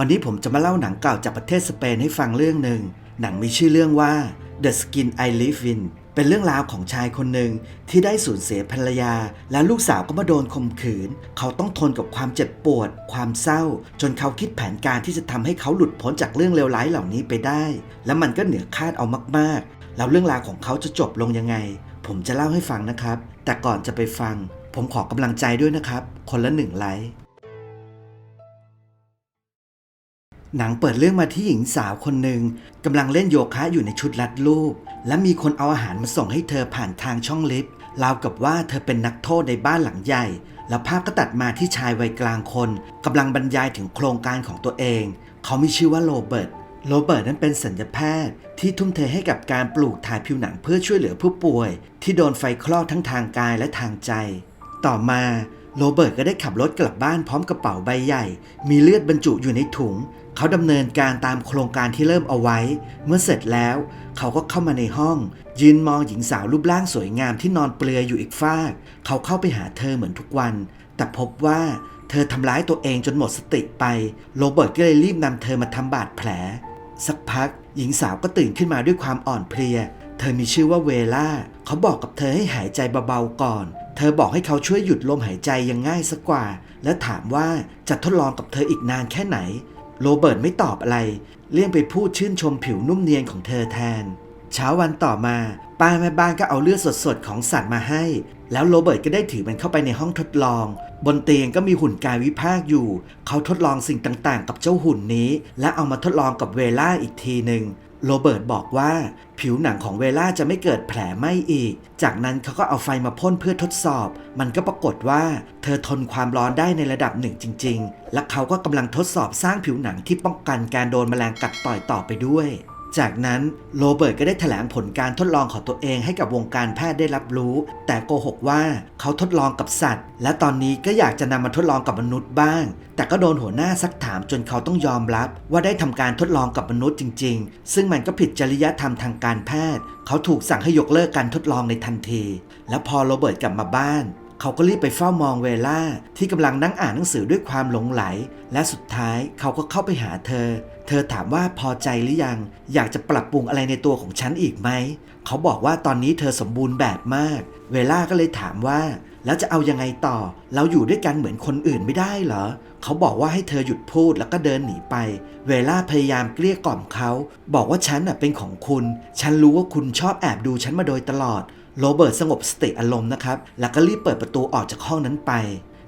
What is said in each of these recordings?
วันนี้ผมจะมาเล่าหนังเก่าจากประเทศสเปนให้ฟังเรื่องหนึ่ง หนังมีชื่อเรื่องว่า The Skin I Live In เป็นเรื่องราวของชายคนหนึ่งที่ได้สูญเสียภรรยา และลูกสาวก็มาโดนข่มขืน เขาต้องทนกับความเจ็บปวด ความเศร้า จนเขาคิดแผนการที่จะทำให้เขาหลุดพ้นจากเรื่องเลวร้ายเหล่านี้ไปได้ และมันก็เหนือคาดเอามากๆ แล้วเรื่องราวของเขาจะจบลงยังไง ผมจะเล่าให้ฟังนะครับ แต่ก่อนจะไปฟัง ผมขอกำลังใจด้วยนะครับ คนละหนึ่งไลค์ หนังเปิดเรื่องมาที่หญิงสาวคนหนึ่งกำลังเล่นโยคะอยู่ในชุดรัดรูป และมีคนเอาอาหารมาส่งให้เธอผ่านทางช่องลิฟต์ราวกับว่าเธอเป็นนักโทษในบ้านหลังใหญ่ แล้วภาพก็ตัดมาที่ชายวัยกลางคนกำลังบรรยายถึงโครงการของตัวเอง เขามีชื่อว่าโรเบิร์ตโรเบิร์ตนั้นเป็นสัญญแพทย์ ที่ทุ่มเทให้กับการปลูกถ่ายผิวหนังเพื่อช่วยเหลือผู้ป่วย ที่โดนไฟคลอกทั้งทางกายและทางใจ ต่อมา โรเบิร์ตก็ได้ขับรถกลับบ้านพร้อมกระเป๋าใบใหญ่ มีเลือดบรรจุอยู่ในถุง เขาดำเนินการตามโครงการที่เริ่มเอาไว้ เมื่อเสร็จแล้ว เขาก็เข้ามาในห้อง ยืนมองหญิงสาวรูปร่างสวยงามที่นอนเปลือยอยู่อีกฟาก เขาเข้าไปหาเธอเหมือนทุกวัน แต่พบว่าเธอทำร้ายตัวเองจนหมดสติไป โรเบิร์ตก็เลยรีบนำเธอมาทำบาดแผล สักพัก หญิงสาวก็ตื่นขึ้นมาด้วยความอ่อนเพลีย เธอมีชื่อว่าเวล่า เขาบอกกับเธอให้หายใจเบาๆก่อน เธอบอกให้เขาช่วยหยุดลมหายใจยังง่ายสักกว่า และถามว่าจะทดลองกับเธออีกนานแค่ไหน โรเบิร์ตไม่ตอบอะไร เลี่ยงไปพูดชื่นชมผิวนุ่มเนียนของเธอแทน เช้าวันต่อมาป้าแม่บ้านก็เอาเลือดสดๆของสัตว์มาให้ แล้วโรเบิร์ตก็ได้ถือมันเข้าไปในห้องทดลอง บนเตียงก็มีหุ่นกายวิภาคอยู่ เขาทดลองสิ่งต่างๆ กับเจ้าหุ่นนี้ และเอามาทดลองกับเวล่าอีกทีหนึ่งโรเบิร์ตบอกว่า ผิวหนังของเวล่าจะไม่เกิดแผลไหม้อีก จากนั้นเขาก็เอาไฟมาพ่นเพื่อทดสอบ มันก็ปรากฏว่า เธอทนความร้อนได้ในระดับหนึ่งจริง ๆ และเขาก็กำลังทดสอบสร้างผิวหนังที่ป้องกันการโดนแมลงกัดต่อยต่อไปด้วย จากนั้นโรเบิร์ตก็ได้แถลงผลการทดลองของตัวเองให้กับวงการแพทย์ได้รับรู้ แต่โกหกว่าเขาทดลองกับสัตว์ และตอนนี้ก็อยากจะนำมาทดลองกับมนุษย์บ้าง แต่ก็โดนหัวหน้าซักถามจนเขาต้องยอมรับ ว่าได้ทำการทดลองกับมนุษย์จริง ๆ ซึ่งมันก็ผิดจริยธรรมทางการแพทย์ เขาถูกสั่งให้ยกเลิกการทดลองในทันที และพอโรเบิร์ตกลับมาบ้าน เขาก็รีบไปเฝ้ามองเวล่าที่กำลังนั่งอ่านหนังสือด้วยความหลงไหล และสุดท้ายเขาก็เข้าไปหาเธอ เธอถามว่าพอใจหรือยัง อยากจะปรับปรุงอะไรในตัวของฉันอีกไหม เขาบอกว่าตอนนี้เธอสมบูรณ์แบบมาก เวล่าก็เลยถามว่า แล้วจะเอายังไงต่อ เราอยู่ด้วยกันเหมือนคนอื่นไม่ได้เหรอ เขาบอกว่าให้เธอหยุดพูดแล้วก็เดินหนีไป เวล่าพยายามเกลี้ยกล่อมเขา บอกว่าฉันน่ะเป็นของคุณ ฉันรู้ว่าคุณชอบแอบดูฉันมาโดยตลอด โรเบิร์ตสงบสติอารมณ์นะครับ แล้วก็รีบเปิดประตูออกจากห้องนั้นไป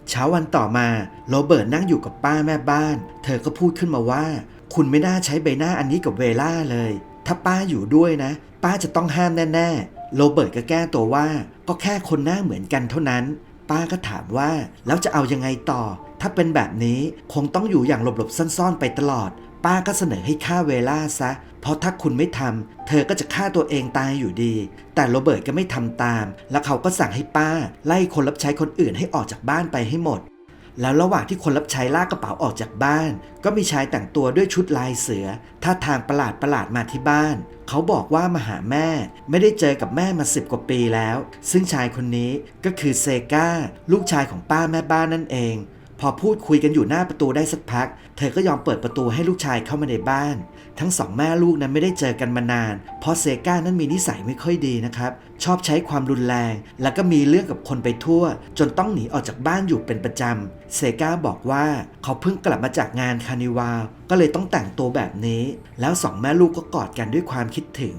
เช้าวันต่อมา โรเบิร์ตนั่งอยู่กับป้าแม่บ้าน เธอก็พูดขึ้นมาว่า คุณไม่น่าใช้ใบหน้าอันนี้กับเวล่าเลย ถ้าป้าอยู่ด้วยนะ ป้าจะต้องห้ามแน่ๆ โรเบิร์ตก็แก้ตัวว่า ก็แค่คนหน้าเหมือนกันเท่านั้น ป้าก็ถามว่าแล้วจะเอายังไงต่อ ถ้าเป็นแบบนี้คงต้องอยู่อย่างหลบๆซ่อนๆไปตลอด ป้าก็เสนอให้ฆ่าเวล่าซะ เพราะถ้าคุณไม่ทำเธอก็จะฆ่าตัวเองตายอยู่ดี แต่โรเบิร์ตก็ไม่ทำตาม แล้วเขาก็สั่งให้ป้า ไล่คนรับใช้คนอื่นให้ออกจากบ้านไปให้หมด แล้วระหว่างที่คนรับใช้ลากกระเป๋าออกจากบ้าน ก็มีชายแต่งตัวด้วยชุดลายเสือท่าทางประหลาดประหลาดมาที่บ้าน เขาบอกว่ามาหาแม่ ไม่ได้เจอกับแม่มาสิบกว่าปีแล้ว ซึ่งชายคนนี้ก็คือเซกาลูกชายของป้าแม่บ้านนั่นเอง พอพูดคุยกันอยู่หน้าประตูได้สักพัก เธอก็ยอมเปิดประตูให้ลูกชายเข้ามาในบ้าน ทั้งสองแม่ลูกนั้นไม่ได้เจอกันมานาน เพราะเซก้านั้นมีนิสัยไม่ค่อยดีนะครับ ชอบใช้ความรุนแรง แล้วก็มีเรื่องกับคนไปทั่ว จนต้องหนีออกจากบ้านอยู่เป็นประจำ เซก้าบอกว่าเขาเพิ่งกลับมาจากงานคาร์นิวาลก็เลยต้องแต่งตัวแบบนี้ แล้วสองแม่ลูกก็กอดกันด้วยความคิดถึง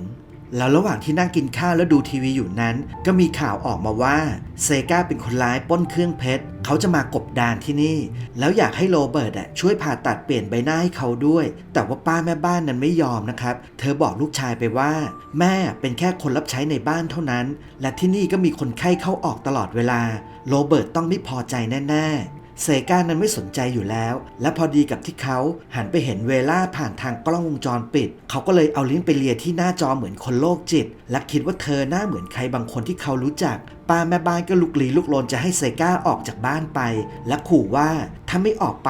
แล้วระหว่างที่นั่งกินข้าวแล้วดูทีวีอยู่นั้น ก็มีข่าวออกมาว่าเซกาเป็นคนร้ายป้นเครื่องเพชรเขาจะมากบดานที่นี่ แล้วอยากให้โรเบิร์ตอะช่วยผ่าตัดเปลี่ยนใบหน้าให้เขาด้วย แต่ว่าป้าแม่บ้านนั้นไม่ยอมนะครับ เธอบอกลูกชายไปว่า แม่เป็นแค่คนรับใช้ในบ้านเท่านั้น และที่นี่ก็มีคนไข้เข้าออกตลอดเวลา โรเบิร์ตต้องไม่พอใจแน่ๆ เซกานั้นไม่สนใจอยู่แล้ว และพอดีกับที่เขาหันไปเห็นเวล่าผ่านทางกล้องวงจรปิด เขาก็เลยเอาลิ้นไปเลียที่หน้าจอเหมือนคนโรคจิต และคิดว่าเธอหน้าเหมือนใครบางคนที่เขารู้จักป้าแม่บ้านก็ลุกลี้ลุกลนจะให้เซกาออกจากบ้านไป และขู่ว่าถ้าไม่ออกไป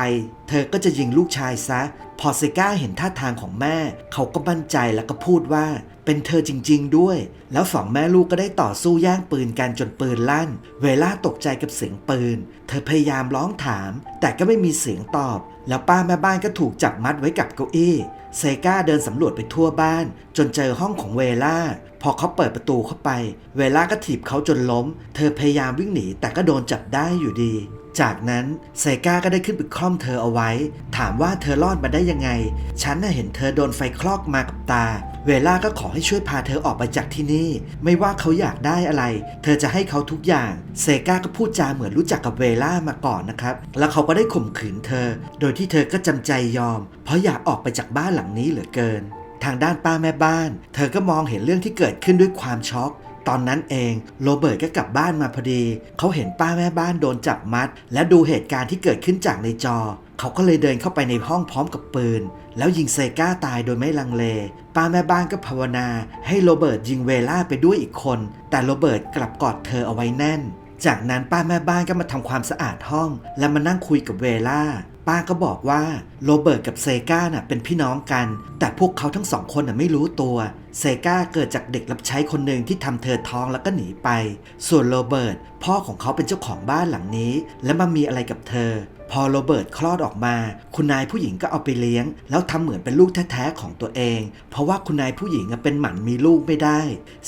เธอก็จะยิงลูกชายซะ พอเซกาเห็นท่าทางของแม่ เขาก็มั่นใจแล้วก็พูดว่า เป็นเธอจริง ๆ ด้วย แล้วสองแม่ลูกก็ได้ต่อสู้แย่งปืนกันจนปืนลั่น เวล่าตกใจกับเสียงปืน เธอพยายามร้องถาม แต่ก็ไม่มีเสียงตอบ แล้วป้าแม่บ้านก็ถูกจับมัดไว้กับเก้าอี้ เซกาเดินสำรวจไปทั่วบ้าน จนเจอห้องของเวล่า พอเขาเปิดประตูเข้าไป เวล่าก็ถีบเขาจนล้ม เธอพยายามวิ่งหนีแต่ก็โดนจับได้อยู่ดี จากนั้นเซกาก็ได้ขึ้นไปคล่อมเธอเอาไว้ ถามว่าเธอรอดมาได้ยังไง ฉันน่ะเห็นเธอโดนไฟคลอกมากับตา เวล่าก็ขอให้ช่วยพาเธอออกไปจากที่นี่ ไม่ว่าเขาอยากได้อะไร เธอจะให้เขาทุกอย่าง เซกาก็พูดจาเหมือนรู้จักกับเวล่ามาก่อนนะครับ แล้วเขาก็ได้ข่มขืนเธอ โดยที่เธอก็จำใจยอม เพราะอยากออกไปจากบ้านหลังนี้เหลือเกิน ทางด้านป้าแม่บ้าน เธอก็มองเห็นเรื่องที่เกิดขึ้นด้วยความช็อก ตอนนั้นเองโรเบิร์ตก็กลับบ้านมาพอดี เขาเห็นป้าแม่บ้านโดนจับมัด และดูเหตุการณ์ที่เกิดขึ้นจากในจอ เขาก็เลยเดินเข้าไปในห้องพร้อมกับปืน แล้วยิงเซก้าตายโดยไม่ลังเล ป้าแม่บ้านก็ภาวนา ให้โรเบิร์ตยิงเวล่าไปด้วยอีกคน แต่โรเบิร์ตกลับกอดเธอเอาไว้แน่น จากนั้นป้าแม่บ้านก็มาทำความสะอาดห้อง และมานั่งคุยกับเวล่าป้าก็บอกว่าโรเบิร์ตกับเซกาน่ะเป็นพี่น้องกัน แต่พวกเขาทั้งสองคนน่ะไม่รู้ตัวเซกาเกิดจากเด็กรับใช้คนหนึ่งที่ทำเธอท้องแล้วก็หนีไป ส่วนโรเบิร์ตพ่อของเขาเป็นเจ้าของบ้านหลังนี้ และมามีอะไรกับเธอ พอโรเบิร์ตคลอดออกมา คุณนายผู้หญิงก็เอาไปเลี้ยง แล้วทำเหมือนเป็นลูกแท้ๆของตัวเอง เพราะว่าคุณนายผู้หญิงเป็นหมันมีลูกไม่ได้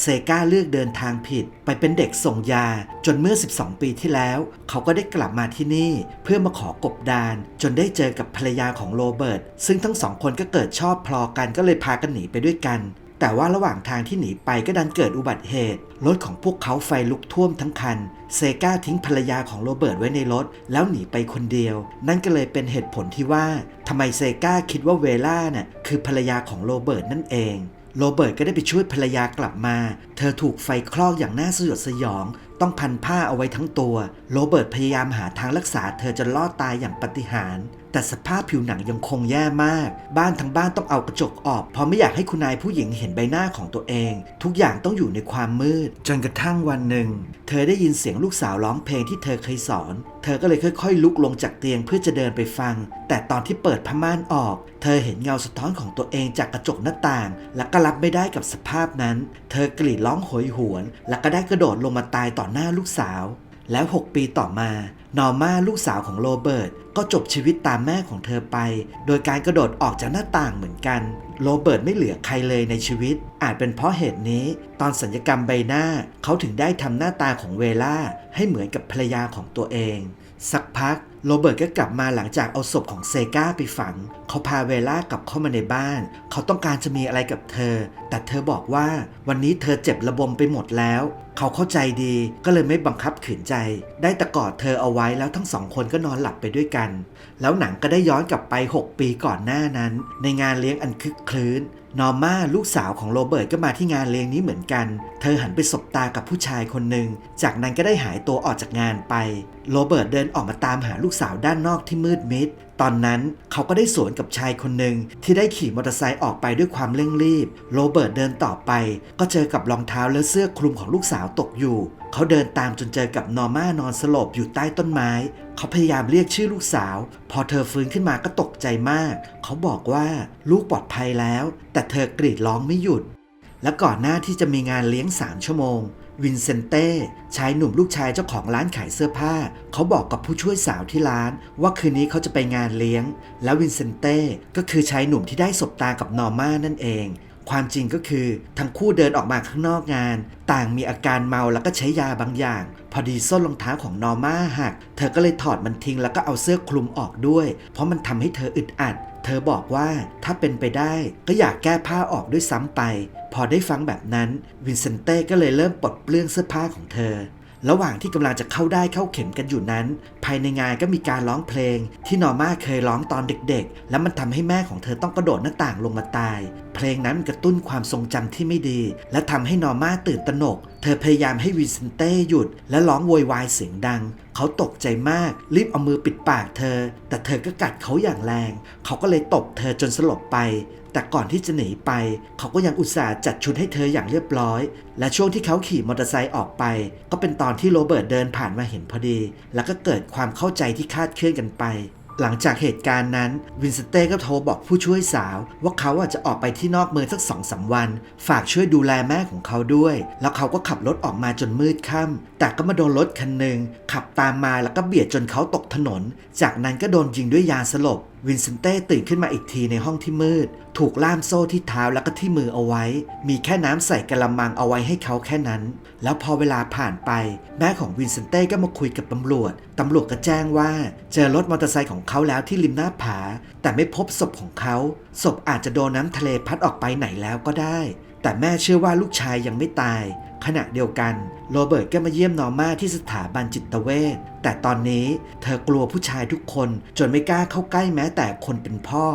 เซกาเลือกเดินทางผิด ไปเป็นเด็กส่งยา จนเมื่อ 12 ปีที่แล้ว เขาก็ได้กลับมาที่นี่ เพื่อมาขอกบดาน จนได้เจอกับภรรยาของโรเบิร์ตซึ่งทั้งสองคนก็เกิดชอบพลอกันก็เลยพากันหนีไปด้วยกัน แต่ว่าระหว่างทางที่หนีไปก็ดันเกิดอุบัติเหตุ รถของพวกเขาไฟลุกท่วมทั้งคัน เซกาทิ้งภรรยาของโรเบิร์ตไว้ในรถ แล้วหนีไปคนเดียว นั่นก็เลยเป็นเหตุผลที่ว่าทำไมเซกาคิดว่าเวล่าน่ะคือภรรยาของโรเบิร์ตนั่นเองโรเบิร์ตก็ได้ไปช่วยภรรยากลับมา เธอถูกไฟคลอกอย่างน่าสยดสยอง ต้องพันผ้าเอาไว้ทั้งตัว โรเบิร์ตพยายามหาทางรักษาเธอจนรอดตายอย่างปาฏิหาริย์ แต่สภาพผิวหนังยังคงแย่มาก บ้านทั้งบ้านต้องเอากระจกออก เพราะไม่อยากให้คุณนายผู้หญิงเห็นใบหน้าของตัวเอง ทุกอย่างต้องอยู่ในความมืด จนกระทั่งวันหนึ่ง เธอได้ยินเสียงลูกสาวร้องเพลงที่เธอเคยสอน เธอก็เลยค่อย ๆ ลุกลงจากเตียงเพื่อจะเดินไปฟัง แต่ตอนที่เปิดผ้าม่านออก เธอเห็นเงาสะท้อนของตัวเองจากกระจกหน้าต่าง และก็รับไม่ได้กับสภาพนั้น เธอกรีดร้องโหยหวน และก็ได้กระโดดลงมาตายต่อหน้าลูกสาว แล้ว 6 ปีต่อมานอร์มาลูกสาวของโรเบิร์ตก็จบชีวิตตามแม่ของเธอไป โดยการกระโดดออกจากหน้าต่างเหมือนกัน โรเบิร์ตไม่เหลือใครเลยในชีวิต อาจเป็นเพราะเหตุนี้ ตอนสัญญกรรมใบหน้าเขาถึงได้ทำหน้าตาของเวล่าให้เหมือนกับภรรยาของตัวเอง สักพักโรเบิร์ตก็กลับมาหลังจากเอาศพของเซกาไปฝัง เขาพาเวล่ากลับเข้ามาในบ้าน เขาต้องการจะมีอะไรกับเธอ แต่เธอบอกว่าวันนี้เธอเจ็บระบมไปหมดแล้ว เขาเข้าใจดีก็เลยไม่บังคับขืนใจ ได้แต่กอดเธอเอาไว้แล้วทั้งสองคนก็นอนหลับไปด้วยกัน แล้วหนังก็ได้ย้อนกลับไป 6 ปีก่อนหน้านั้น ในงานเลี้ยงอันคึกคลื้นนอร์มาลูกสาวของโรเบิร์ตก็มาที่งานเลี้ยงนี้เหมือนกัน เธอหันไปสบตากับผู้ชายคนหนึ่ง จากนั้นก็ได้หายตัวออกจากงานไป โรเบิร์ตเดินออกมาตามหาลูกสาวด้านนอกที่มืดมิด ตอนนั้นเขาก็ได้สวนกับชายคนหนึ่งที่ได้ขี่มอเตอร์ไซค์ออกไปด้วยความเร่งรีบ โรเบิร์ตเดินต่อไป ก็เจอกับรองเท้าและเสื้อคลุมของลูกสาวตกอยู่ เขาเดินตามจนเจอกับนอร์มานอนสลบอยู่ใต้ต้นไม้ เขาพยายามเรียกชื่อลูกสาว พอเธอฟื้นขึ้นมาก็ตกใจมาก เขาบอกว่าลูกปลอดภัยแล้ว แต่เธอกรีดร้องไม่หยุด และก่อนหน้าที่จะมีงานเลี้ยง3ชั่วโมง วินเซนเต้ชายหนุ่มลูกชายเจ้าของร้านขายเสื้อผ้า เขาบอกกับผู้ช่วยสาวที่ร้าน ว่าคืนนี้เขาจะไปงานเลี้ยง แล้ววินเซนเต้ก็คือชายหนุ่มที่ได้สบตากับนอร์มานั่นเอง ความจริงก็คือทั้งคู่เดินออกมาข้างนอกงาน ต่างมีอาการเมาแล้วก็ใช้ยาบางอย่าง พอดีส้นรองเท้าของนอร์มาหัก เธอก็เลยถอดมันทิ้งแล้วก็เอาเสื้อคลุมออกด้วย เพราะมันทำให้เธออึดอัด เธอบอกว่าถ้าเป็นไปได้ก็อยากแก้ผ้าออกด้วยซ้ำไป พอได้ฟังแบบนั้นวินเซนเต้ก็เลยเริ่มปลดเปลื้องเสื้อผ้าของเธอ ระหว่างที่กำลังจะเข้าได้เข้าเข็มกันอยู่นั้น ภายในงานก็มีการร้องเพลง ที่นอร์มาเคยร้องตอนเด็กๆ แล้วมันทำให้แม่ของเธอต้องกระโดดหน้าต่างลงมาตายเพลงนั้นกระตุ้นความทรงจำที่ไม่ดี และทำให้นอร์มาตื่นตระหนก เธอพยายามให้วินเซนเต้หยุด และร้องโวยวายเสียงดัง เขาตกใจมาก รีบเอามือปิดปากเธอ แต่เธอก็กัดเขาอย่างแรง เขาก็เลยตบเธอจนสลบไป แต่ก่อนที่จะหนีไป เขาก็ยังอุตส่าห์จัดชุดให้เธออย่างเรียบร้อย และช่วงที่เขาขี่มอเตอร์ไซค์ออกไป ก็เป็นตอนที่โรเบิร์ตเดินผ่านมาเห็นพอดี แล้วก็เกิดความเข้าใจที่คาดเคลื่อนกันไป หลังจากเหตุการณ์นั้น วินสเต้ก็โทรบอกผู้ช่วยสาว ว่าเขาอาจจะออกไปที่นอกเมืองสักสองสาวัน ฝากช่วยดูแลแม่ของเขาด้วย แล้วเขาก็ขับรถออกมาจนมืดค่ำแต่ก็มาโดนรถคันหนึ่งขับตามมาแล้วก็เบียดจนเขาตกถนน จากนั้นก็โดนยิงด้วยยาสลบ วินเซนเต้ตื่นขึ้นมาอีกทีในห้องที่มืด ถูกล่ามโซ่ที่เท้าแล้วก็ที่มือเอาไว้ มีแค่น้ำใส่กระมังเอาไว้ให้เขาแค่นั้น แล้วพอเวลาผ่านไป แม่ของวินเซนเต้ก็มาคุยกับตำรวจ ตำรวจก็แจ้งว่า เจอรถมอเตอร์ไซค์ของเขาแล้วที่ริมหน้าผา แต่ไม่พบศพของเขา ศพอาจจะโดนน้ำทะเลพัดออกไปไหนแล้วก็ได้ แต่แม่เชื่อว่าลูกชายยังไม่ตาย ขณะเดียวกันโรเบิร์ตก็มาเยี่ยมนอร์มาที่สถาบันจิตเวชแต่ตอนนี้เธอกลัวผู้ชายทุกคนจนไม่กล้าเข้าใกล้แม้แต่คนเป็นพ่อ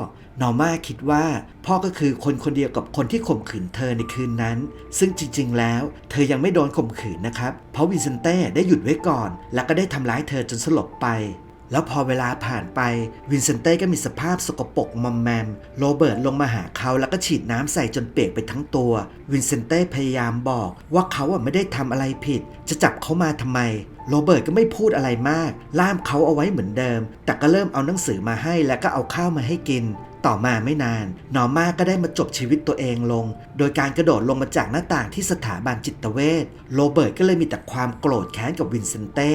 นอร์มาคิดว่า พ่อก็คือคนคนเดียวกับคนที่ข่มขืนเธอในคืนนั้น ซึ่งจริงๆ แล้ว เธอยังไม่โดนข่มขืนนะครับ เพราะวินเซนเต้ได้หยุดไว้ก่อน แล้วก็ได้ทำร้ายเธอจนสลบไป แล้วพอเวลาผ่านไปวินเซนเต้ก็มีสภาพสกปรกมอมแมม โรเบิร์ตลงมาหาเขาแล้วก็ฉีดน้ำใส่จนเปียกไปทั้งตัว วินเซนเต้พยายามบอกว่าเขาอะไม่ได้ทำอะไรผิด จะจับเขามาทำไม โรเบิร์ตก็ไม่พูดอะไรมาก ล่ามเขาเอาไว้เหมือนเดิม แต่ก็เริ่มเอาหนังสือมาให้แล้วก็เอาข้าวมาให้กิน ต่อมาไม่นาน นอร์มาก็ได้มาจบชีวิตตัวเองลง โดยการกระโดดลงมาจากหน้าต่างที่สถาบันจิตเวช โรเบิร์ตก็เลยมีแต่ความโกรธแค้นกับวินเซนเต้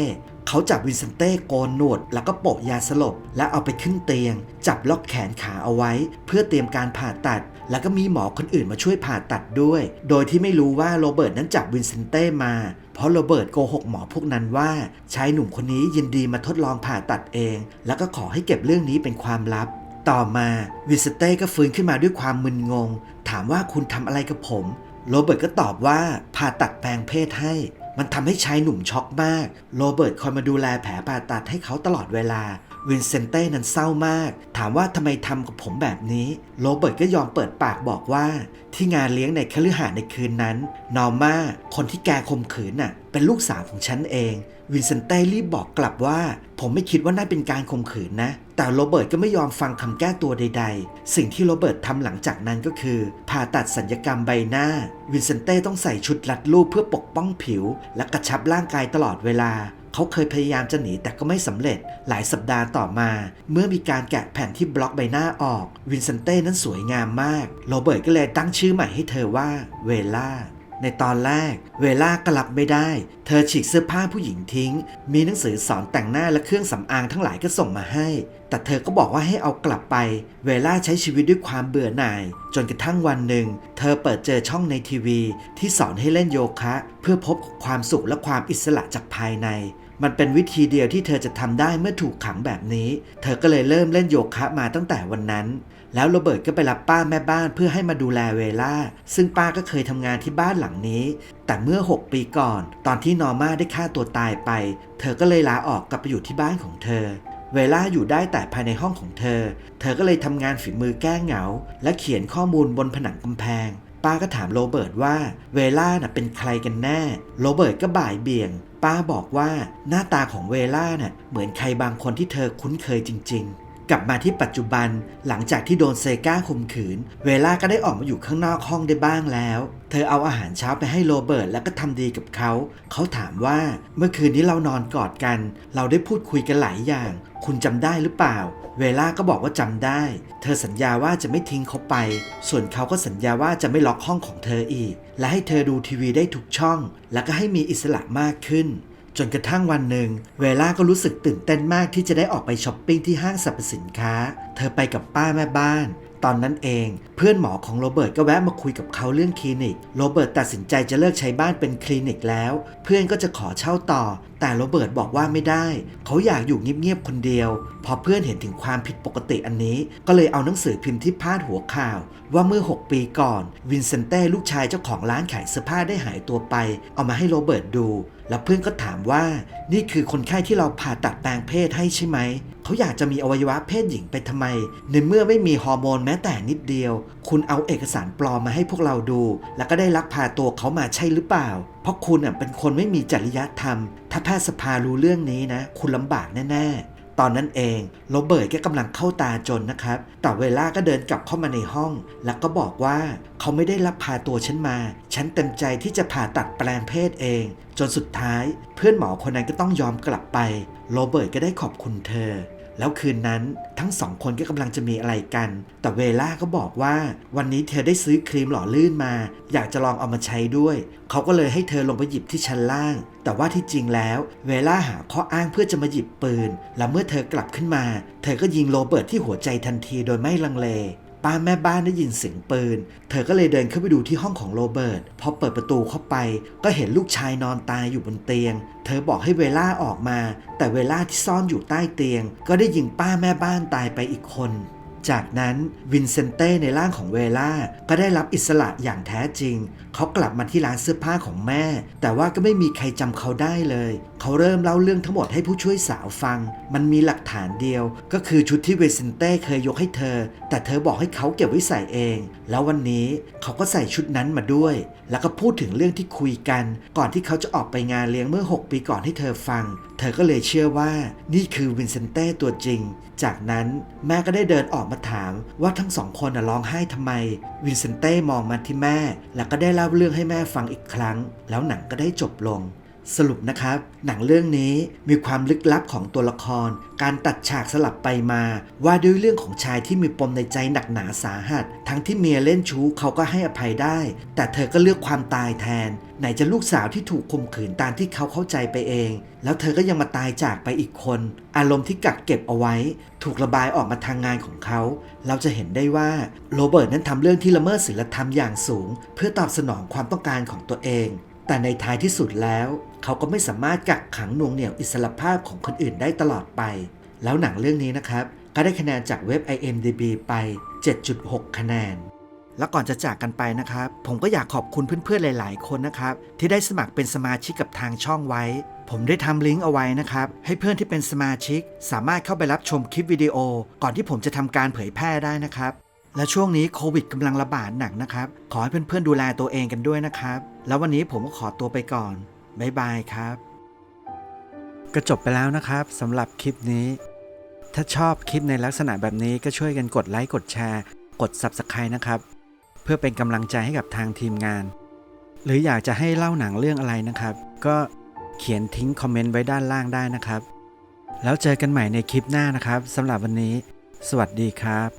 เขาจับวินเซนเต้โกนหนวด แล้วก็โปะยาสลบ และเอาไปขึ้นเตียง จับล็อกแขนขาเอาไว้ เพื่อเตรียมการผ่าตัด แล้วก็มีหมอคนอื่นมาช่วยผ่าตัดด้วย โดยที่ไม่รู้ว่าโรเบิร์ตนั้นจับวินเซนเต้มา เพราะโรเบิร์ตโกหกหมอพวกนั้นว่าชายหนุ่มคนนี้ยินดีมาทดลองผ่าตัดเอง แล้วก็ขอให้เก็บเรื่องนี้เป็นความลับ ต่อมาวิสเต้ก็ฟื้นขึ้นมาด้วยความมึนงง ถามว่าคุณทำอะไรกับผม โรเบิร์ตก็ตอบว่าผ่าตัดแปลงเพศให้ มันทำให้ชายหนุ่มช็อกมาก โรเบิร์ตคอยมาดูแลแผลผ่าตัดให้เขาตลอดเวลา วินเซนเต้นั้นเศร้ามาก ถามว่าทำไมทำกับผมแบบนี้ โรเบิร์ตก็ยอมเปิดปากบอกว่า ที่งานเลี้ยงในคฤหาสน์ในคืนนั้น นอร์มาคนที่แกข่มขืนน่ะ เป็นลูกสาวของฉันเอง วินเซนเต้รีบบอกกลับว่า ผมไม่คิดว่านั่นเป็นการข่มขืนนะ แต่โรเบิร์ตก็ไม่ยอมฟังคำแก้ตัวใด ๆ สิ่งที่โรเบิร์ตทำหลังจากนั้นก็คือ ผ่าตัดสัญญกรรมใบหน้า วินเซนเต้ต้องใส่ชุดรัดรูปเพื่อปกป้องผิว และกระชับร่างกายตลอดเวลา เขาเคยพยายามจะหนีแต่ก็ไม่สำเร็จหลายสัปดาห์ต่อมา เมื่อมีการแกะแผ่นที่บล็อกใบหน้าออก วินเซนเต้นั้นสวยงามมาก โรเบิร์ตก็เลยตั้งชื่อใหม่ให้เธอว่าเวล่า ในตอนแรก เวล่าก็รับไม่ได้ เธอฉีกเสื้อผ้าผู้หญิงทิ้ง มีหนังสือสอนแต่งหน้าและเครื่องสำอางทั้งหลายก็ส่งมาให้ แต่เธอก็บอกว่าให้เอากลับไป เวล่าใช้ชีวิตด้วยความเบื่อหน่าย จนกระทั่งวันหนึ่ง เธอเปิดเจอช่องในทีวี ที่สอนให้เล่นโยคะ เพื่อพบกับความสุขและความอิสระจากภายในมันเป็นวิธีเดียวที่เธอจะทำได้เมื่อถูกขังแบบนี้ เธอก็เลยเริ่มเล่นโยคะมาตั้งแต่วันนั้น แล้วโรเบิร์ตก็ไปรับป้าแม่บ้านเพื่อให้มาดูแลเวล่า ซึ่งป้าก็เคยทำงานที่บ้านหลังนี้ แต่เมื่อ 6 ปีก่อน ตอนที่นอร์มาได้ฆ่าตัวตายไป เธอก็เลยลาออกกลับไปอยู่ที่บ้านของเธอ เวล่าอยู่ได้แต่ภายในห้องของเธอ เธอก็เลยทำงานฝีมือแก้เหงา และเขียนข้อมูลบนผนังกำแพง ป้าก็ถามโรเบิร์ตว่า เวล่าน่ะเป็นใครกันแน่ โรเบิร์ตก็บ่ายเบี่ยง ป้าบอกว่าหน้าตาของเวล่าน่ะเหมือนใครบางคนที่เธอคุ้นเคยจริง ๆ กลับมาที่ปัจจุบัน หลังจากที่โดนเซก้าข่มขืน เวล่าก็ได้ออกมาอยู่ข้างนอกห้องได้บ้างแล้ว เธอเอาอาหารเช้าไปให้โรเบิร์ตแล้วก็ทำดีกับเขา เขาถามว่าเมื่อคืนนี้เรานอนกอดกัน เราได้พูดคุยกันหลายอย่าง คุณจำได้หรือเปล่า เวล่าก็บอกว่าจำได้ เธอสัญญาว่าจะไม่ทิ้งเขาไป ส่วนเขาก็สัญญาว่าจะไม่ล็อกห้องของเธออีก และให้เธอดูทีวีได้ทุกช่อง แล้วก็ให้มีอิสระมากขึ้น จนกระทั่งวันหนึ่ง เวล่าก็รู้สึกตื่นเต้นมากที่จะได้ออกไปช้อปปิ้งที่ห้างสรรพสินค้า เธอไปกับป้าแม่บ้าน ตอนนั้นเอง เพื่อนหมอของโรเบิร์ตก็แวะมาคุยกับเขาเรื่องคลินิก โรเบิร์ตตัดสินใจจะเลิกใช้บ้านเป็นคลินิกแล้ว เพื่อนก็จะขอเช่าต่อ แต่โรเบิร์ตบอกว่าไม่ได้ เขาอยากอยู่เงียบๆคนเดียว พอเพื่อนเห็นถึงความผิดปกติอันนี้ ก็เลยเอาหนังสือพิมพ์ที่พาดหัวข่าว ว่าเมื่อ 6 ปีก่อน วินเซนเต้ลูกชายเจ้าของร้านขายเสื้อผ้าได้หายตัวไป เอามาให้โรเบิร์ตดู แล้วเพื่อนก็ถามว่า นี่คือคนไข้ที่เราผ่าตัดแปลงเพศให้ใช่ไหม เขาอยากจะมีอวัยวะเพศหญิงไปทำไม ในเมื่อไม่มีฮอร์โมนแม้แต่นิดเดียวคุณเอาเอกสารปลอมมาให้พวกเราดู แล้วก็ได้ลักพาตัวเขามาใช่หรือเปล่า เพราะคุณอะเป็นคนไม่มีจริยธรรม ถ้าแพทยสภารู้เรื่องนี้นะ คุณลำบากแน่ๆ ตอนนั้นเองโรเบิร์ตก็กำลังเข้าตาจนนะครับ แต่เวลาก็เดินกลับเข้ามาในห้อง แล้วก็บอกว่าเขาไม่ได้รับพาตัวฉันมา ฉันเต็มใจที่จะผ่าตัดแปลงเพศเอง จนสุดท้าย เพื่อนหมอคนนั้นก็ต้องยอมกลับไป โรเบิร์ตก็ได้ขอบคุณเธอ แล้วคืนนั้นทั้งสองคนก็กำลังจะมีอะไรกัน แต่เวล่าก็บอกว่า วันนี้เธอได้ซื้อครีมหล่อลื่นมา อยากจะลองเอามาใช้ด้วย เขาก็เลยให้เธอลงไปหยิบที่ชั้นล่าง แต่ว่าที่จริงแล้ว เวล่าหาข้ออ้างเพื่อจะมาหยิบปืน และเมื่อเธอกลับขึ้นมา เธอก็ยิงโรเบิร์ตที่หัวใจทันทีโดยไม่ลังเล ป้าแม่บ้านได้ยินเสียงปืน เธอก็เลยเดินเข้าไปดูที่ห้องของโรเบิร์ต พอเปิดประตูเข้าไป ก็เห็นลูกชายนอนตายอยู่บนเตียง เธอบอกให้เวล่าออกมา แต่เวล่าที่ซ่อนอยู่ใต้เตียง ก็ได้ยิงป้าแม่บ้านตายไปอีกคน จากนั้นวินเซนเต้ในร่างของเวล่าก็ได้รับอิสระอย่างแท้จริง เขากลับมาที่ร้านเสื้อผ้าของแม่ แต่ว่าก็ไม่มีใครจำเขาได้เลย เขาเริ่มเล่าเรื่องทั้งหมดให้ผู้ช่วยสาวฟัง มันมีหลักฐานเดียว ก็คือชุดที่เวเซนเต้เคยยกให้เธอ แต่เธอบอกให้เขาเก็บไว้ใส่เอง แล้ววันนี้เขาก็ใส่ชุดนั้นมาด้วย แล้วก็พูดถึงเรื่องที่คุยกัน ก่อนที่เขาจะออกไปงานเลี้ยงเมื่อ 6 ปีก่อนให้เธอฟัง เธอก็เลยเชื่อว่านี่คือวินเซนเต้ตัวจริง จากนั้นแม่ก็ได้เดินออกมาถามว่าทั้งสองคนร้องไห้ทำไม วินเซนเต้มองมาที่แม่ แล้วก็ได้เล่าเรื่องให้แม่ฟังอีกครั้ง แล้วหนังก็ได้จบลง สรุปนะครับ หนังเรื่องนี้มีความลึกลับของตัวละคร การตัดฉากสลับไปมา ว่าด้วยเรื่องของชายที่มีปมในใจหนักหนาสาหัส ทั้งที่เมียเล่นชู้เขาก็ให้อภัยได้ แต่เธอก็เลือกความตายแทน ไหนจะลูกสาวที่ถูกข่มขืนตามที่เขาเข้าใจไปเอง แล้วเธอก็ยังมาตายจากไปอีกคน อารมณ์ที่กักเก็บเอาไว้ ถูกระบายออกมาทางงานของเขา เราจะเห็นได้ว่าโรเบิร์ตนั้นทำเรื่องที่ละเมิดศีลธรรมอย่างสูง เพื่อตอบสนองความต้องการของตัวเอง แต่ในท้ายที่สุดแล้ว เขาก็ไม่สามารถกักขังหน่วงเหนี่ยวอิสรภาพของคนอื่นได้ตลอดไป แล้วหนังเรื่องนี้นะครับ ก็ได้คะแนนจากเว็บ IMDB ไป 7.6 คะแนน แล้วก่อนจะจากกันไปนะครับ ผมก็อยากขอบคุณเพื่อนๆ หลาย ๆ คนนะครับ ที่ได้สมัครเป็นสมาชิกกับทางช่องไว้ ผมได้ทำลิงก์เอาไว้นะครับ ให้เพื่อนที่เป็นสมาชิก สามารถเข้าไปรับชมคลิปวิดีโอ ก่อนที่ผมจะทำการเผยแพร่ได้นะครับ และช่วงนี้โควิดกำลังระบาดหนักนะครับ ขอให้เพื่อนๆดูแลตัวเองกันด้วยนะครับ แล้ววันนี้ผมก็ขอตัวไปก่อน บ๊ายบายครับ ก็จบไปแล้วนะครับสำหรับคลิปนี้ ถ้าชอบคลิปในลักษณะแบบนี้ก็ช่วยกันกดไลค์กดแชร์ กด Subscribe นะครับ เพื่อเป็นกำลังใจให้กับทางทีมงาน หรืออยากจะให้เล่าหนังเรื่องอะไรนะครับ ก็เขียนทิ้งคอมเมนต์ไว้ด้านล่างได้นะครับ แล้วเจอกันใหม่ในคลิปหน้านะครับสำหรับวันนี้ สวัสดีครับ